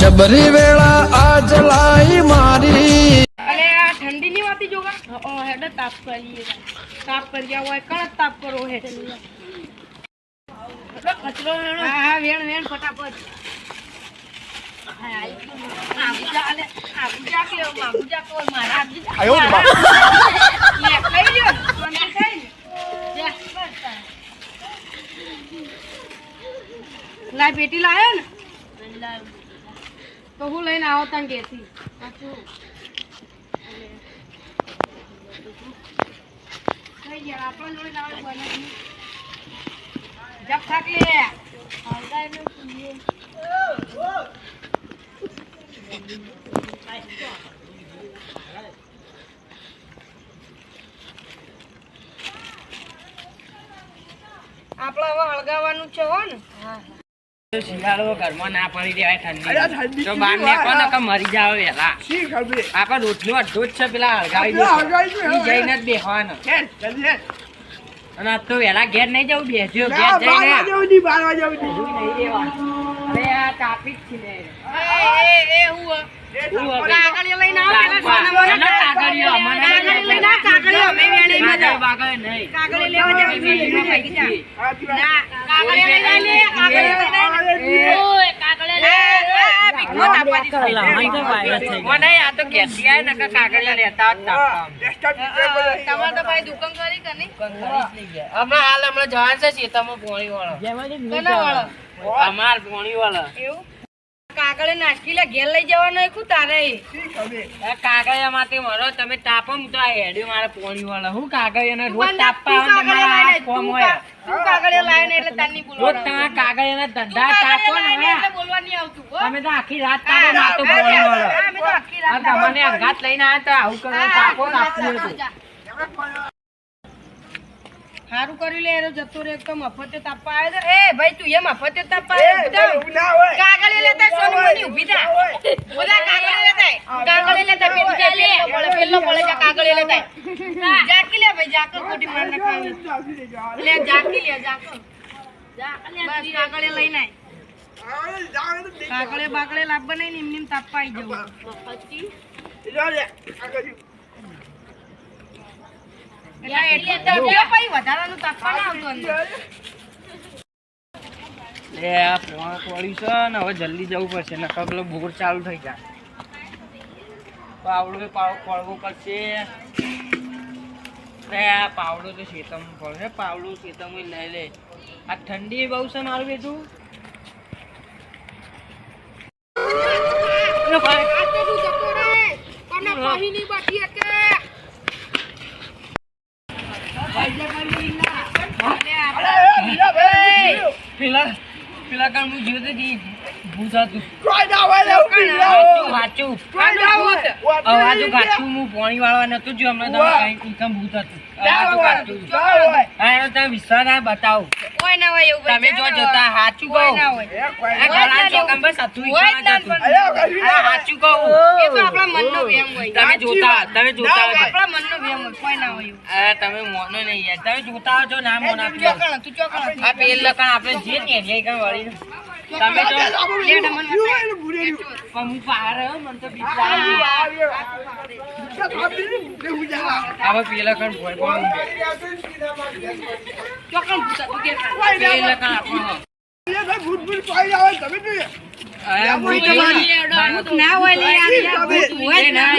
જબરી વેળા આજ લાઈ મારી. અરે આ ઠંડી ની વાતી જોગા ઓ હેડ તાપ કરીએ. તાપ કર્યા હોય કણ તાપ કરો હે કચરો હા હા વેણ વેણ ફટાફટ. લા અલે, પેટી લાયો ને? તો હું લઈને આવો તને ઘેરથી થઈ ગયા આપણો જોડે લાવે બને. જપ થાક લે આપણે હવે હળગાવાનું છે હો ને શિયાળો ઘરમાં ના પડી દેવાય ઠંડી. તો બાર નીકળો ને કે મરી જાવ વેલા. આપડે રોટલો અડધો જ છે પેલા હળગાવી જઈને જ બેહવાનો. અને આજ તો વેલા ઘેર નહીં જવું બેસ્યો ઘેર જઈને. હજુ નહીં દેવાનું. અરે આ traffic છે ને. એ એ એ હું? કાગળિયો લઈને આવો કાગળિયો. લઈને અમાર પોણી વાળો? એવું? કાગળે નાખી લે ઘેર લઈ જવાનો એ તારે કાગળિયા માટે મારો તમે તાપો હું તો આ હેડ્યું મારા પોણી વાળા હું કાગળિયાને રોજ તું તાપવા આવે ને તમારા કોમ હોય તું કાગળિયો એટલે રોજ તમારા કાગળિયાના તું ધંધા તાપો ને એટલે બોલવા નહીં આવતું, હો. તમે તો આખી રાત તાપો મારે પોણી વાળો અમે તો આખી રાત તમને અંગાત લઈને આવ્યા તો આવું કરો તાપો હતું જા. કરી લે એનો જતો રે તો મફતે તાપવા આવ્યો છે. એ ભાઈ તું એ મફતે તાપવા આવ્યો બધા લેતા સોનું મની ઊભી થા બધા કાગળિયો લેતા કાગળિયો લેતા પેલી જા લે પડે પેલો પડે જા કાગળિયો લેતા જાકી લે ભાઈ જાકર ખોટી માર નાખવાની લે જાકી લે જાકર બસ કાગળિયો લઈ નાય કાગળે બાગળે લાવવા નહીં ને એમને એમ તાપવા આવી જવું એટલે એટલું તાપ્યો પછી વધારાનું તાપવા ના આવતું અંદર લે આ પોણ પડી છે ને હવે જલ્દી જવું પડશે નકર પેલો બોર ચાલુ થઈ જાય. પાવડો પડવો પડશે લે આ પાવડો તો શેતમ પડશે પાવડો શેતમ લઈ લે. આ ઠંડી બહુ છે મારું બેટું. કહી નહીં બાકી કે પેલા પેલા કામ જીવતો હતી ભૂત. વાંચું વાંચું કાચું હું પોણી વાળવા નતું જો હમણાં તમે કઈ ભૂત હતું. હા તમે વિશ્વાસ બતાવો. તમે જો જોતા સાચું કહું. સાચું કહું. એ તો આપણા મનનો વેમ હોય. તમે જોતા તમે જોતા આપણા મનનો વેમ હોય. કોઈ ના હોય આ તમે મોનો નહીં યાર. તમે જોતા હો છો ના મોના તું ચોકણ તું ચોકણ. આ પેલ લખણ આપણે જે ને એ કઈ વળી તમે તો પણ હું હો, મને તો હવે પેલા કણ ભોય બોલું ચોકણ ભૂતા તું કે પેલા કણ આપણો ભૂત ભૂત ના હોય લે યાર ભૂત હોય જ ના.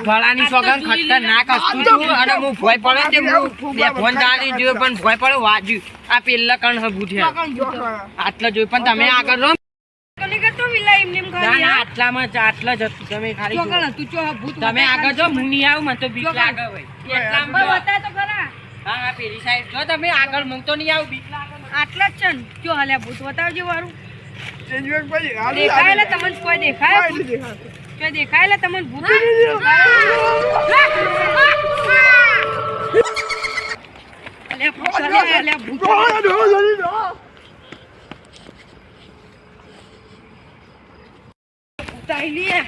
ગળાની સોગંદ ખતરનાક હતું તું અને હું ભોય પડે તે બે ફોન જાણી જોયો પણ ભોય પડે વાજ્યું આ પેલા કણ હબુ છે. આટલા જોયું પણ તમે આગળ રહો? આટલામાં જ આટલા જ હતું. તમે ખાલી જુઓ. ચોકણ તું ચો ભૂત તમે આગળ જો હું નહીં આવું મને તો બીક. લાગે ભાઈ હા હા પેલી સાઈડ જો તમે આગળ હું નહીં આવું બીક લાગે આટલા જ છે ને. જો હાલ્યા ભૂત બતાવજો વારું. દેખાય એટલે તમને કોઈ દેખાય? કોઈ દેખાય તમને ભૂત? અલ્યા ભૂત અલ્યા ભૂત ભૂત આઈ લે.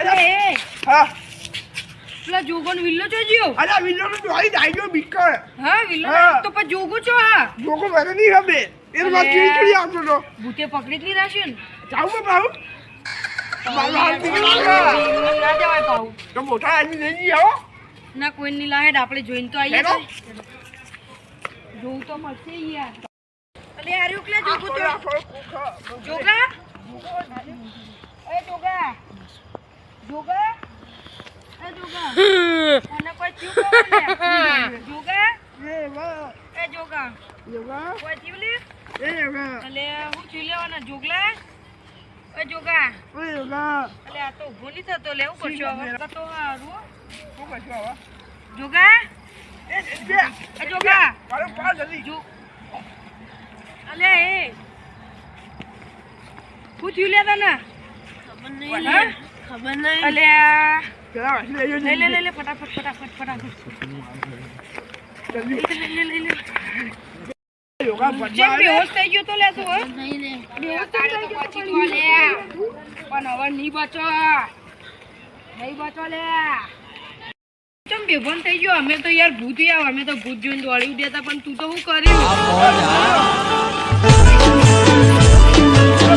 એ, એ, પેલા જોગોનો વિલ્લો જોજો અરે વિલ્લો હા. તો પછી જોગો છો હા. ભૂતે પકડી જ નહીં રાખ્યું ને. ભીમમાં ના જવાય પાછું. તો મોટા આદમી લઈ જઈએ હો ના કોઈની લાહેડ આપણે જોઈને તો આવીએ. જોવું તો મળશે યાર. અલે રહ્યું કે જોગું તો. જોગા? એ જોગા. જોગા? એ જોગા ખબર ને? જોગા અલે એ જોગા અલે આ તો નહીં થતો લે હું કરશો હવે લે લે ફટાફટ ફટાફટ લે લે બેહોશ થઈ ગયો તો બેહોશ થઈ ગયો પછી તું લે. પણ નહીં બચો. નહીં બચો લે. ચમ બેભાન થઈ ગયો? અમે તો યાર ભૂત આવ અમે તો ભૂત જોઈને દોડી દેતા પણ તું તો શું કર્યું